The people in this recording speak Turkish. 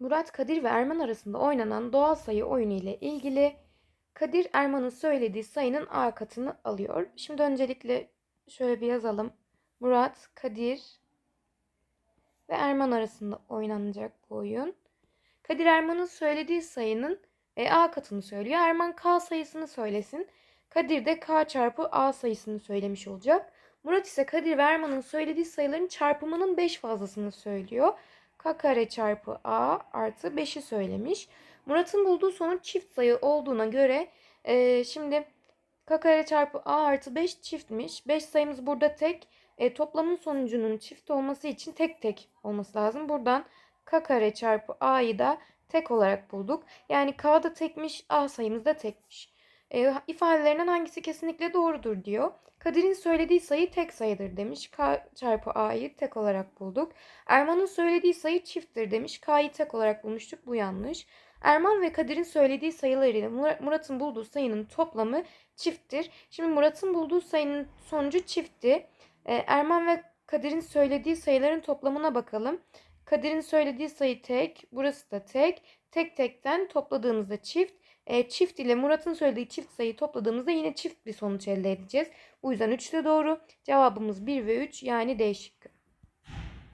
Murat, Kadir ve Erman arasında oynanan doğal sayı oyunu ile ilgili Kadir Erman'ın söylediği sayının A katını alıyor. Şimdi öncelikle şöyle bir yazalım. Murat, Kadir ve Erman arasında oynanacak bu oyun. Kadir Erman'ın söylediği sayının e, A katını söylüyor. Erman K sayısını söylesin. Kadir de K çarpı A sayısını söylemiş olacak. Murat ise Kadir ve Erman'ın söylediği sayıların çarpımının 5 fazlasını söylüyor. K kare çarpı A artı 5'i söylemiş. Murat'ın bulduğu sonuç çift sayı olduğuna göre e, şimdi K kare çarpı A artı 5 çiftmiş. 5 sayımız burada tek. E, toplamın sonucunun çift olması için tek tek olması lazım. Buradan K kare çarpı A'yı da tek olarak bulduk. Yani K da tekmiş, A sayımız da tekmiş. E, ifadelerinden hangisi kesinlikle doğrudur diyor. Kadir'in söylediği sayı tek sayıdır demiş. K çarpı A'yı tek olarak bulduk. Erman'ın söylediği sayı çifttir demiş. K'yı tek olarak bulmuştuk. Bu yanlış. Erman ve Kadir'in söylediği sayılar ile Murat'ın bulduğu sayının toplamı çifttir. Şimdi Murat'ın bulduğu sayının sonucu çiftti. E, Erman ve Kadir'in söylediği sayıların toplamına bakalım. Kadir'in söylediği sayı tek, burası da tek. Tek tekten topladığımızda çift. E, çift ile Murat'ın söylediği çift sayıyı topladığımızda yine çift bir sonuç elde edeceğiz. Bu yüzden 3 de doğru. Cevabımız 1 ve 3 yani D şıkkı.